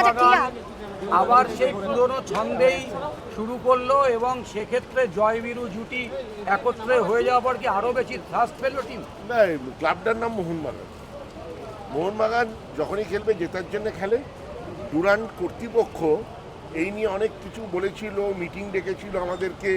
আচ্ছা আবার সেই পুরনো ছন্দেই শুরু করল এবং সেক্ষেত্রে জয়বীরু জুটি একত্রে হয়ে যাওয়ার পর কি আরও বেশি থ্রাস্ট পেল টিম না ক্লাবটার নাম মোহনবাগান। মোহনবাগান যখনই খেলবে জেতার জন্য খেলে। ডুরান্ট কর্তৃপক্ষ এই নিয়ে অনেক কিছু বলেছিল মিটিং ডেকেছিল আমাদেরকে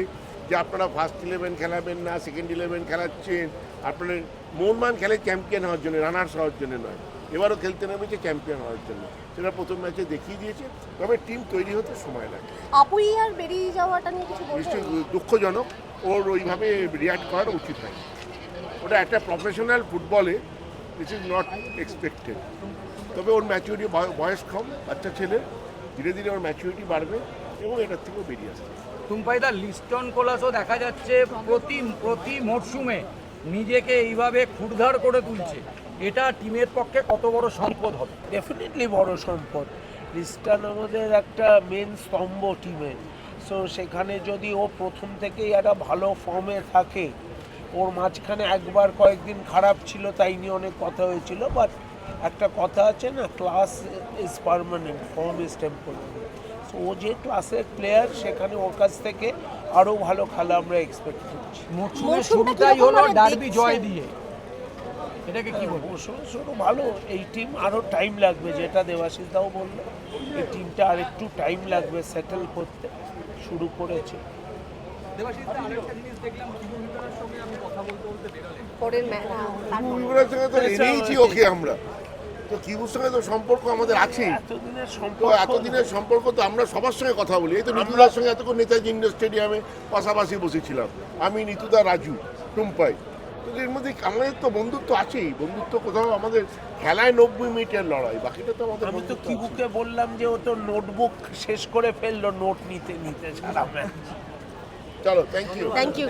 যে আপনারা ফার্স্ট ইলেভেন খেলাবেন না সেকেন্ড ইলেভেন খেলাচ্ছেন। আপনারা মোহনবাগান খেলে চ্যাম্পিয়ন হওয়ার জন্য রানার্স হওয়ার জন্য নয়। এবারও খেলতে নেমেছে চ্যাম্পিয়ন হওয়ার জন্য। সেটা প্রথম ম্যাচে দেখিয়ে দিয়েছে তবে টিম তৈরি হতে সময় লাগে। আপুই আর বেরিয়ে যাওয়াটা নিয়ে কিছু নিশ্চয়ই দুঃখজনক ওর ওইভাবে রিয়াক্ট করা উচিত হয় ওটা একটা প্রফেশনাল ফুটবলে দিস ইজ নট এক্সপেক্টেড তবে ওর ম্যাচুরিটি বয়স কম বাচ্চা ছেলে ধীরে ধীরে ওর ম্যাচুরিটি বাড়বে এবং এটার থেকেও বেরিয়ে আসবে। তুমপাইদা লিস্টন কোলাসও দেখা যাচ্ছে প্রতি প্রতি মরশুমে। নিজেকে এইভাবে ক্ষুরধার করে তুলছে। এটা টিমের পক্ষে কত বড় সম্পদ হবে? ডেফিনেটলি বড় সম্পদ। রিস্টান আমাদের একটা মেন স্তম্ভ টিমের সো সেখানে যদি ও প্রথম থেকেই একটা ভালো ফর্মে থাকে, ওর মাঝখানে একবার কয়েকদিন খারাপ ছিল, তাই নিয়ে অনেক কথা হয়েছিল বাট একটা কথা আছে না class is permanent form is temporary ও যে ক্লাসের প্লেয়ার সেখানে ওর কাছ থেকে আরও ভালো খেলা আমরা এক্সপেক্ট করছি। মরশুমটা শুরুটাই হলো ডার্বি জয় দিয়ে? এটাকে কি বলব? মৌসুম শুরু ভালো এই টিম আরও টাইম লাগবে যেটা দেবাশিস দাও বলল। এই টিমটা আর একটু টাইম লাগবে সেটেল করতে শুরু করেছে। পরের ম্যাচ সঙ্গে তো এনেইছি ওকে আমরা। তো কিবুর সঙ্গে তো সম্পর্ক আমাদের আছেই। এতদিনের সম্পর্ক এতদিনের সম্পর্ক তো আমরা সবার সঙ্গে কথা বলি। এই তো নিতুদার সঙ্গে এতক্ষণ নেতাজি ইন্ডোর স্টেডিয়ামে পাশাপাশি বসেছিলাম। আমি নিতুদা রাজু টুম্পাই। তো এর মধ্যে আমাদের তো বন্ধুত্ব আছেই। বন্ধুত্ব কোথাও আমাদের খেলায় নব্বই মিনিটের লড়াই। বাকিটা তো আমাদের আমি তো বন্ধুত্ব কিবুকে বললাম যে ও তো নোটবুক শেষ করে ফেলল নোট নিতে নিতে সারা চলো থ্যাংক ইউ থ্যাংক ইউ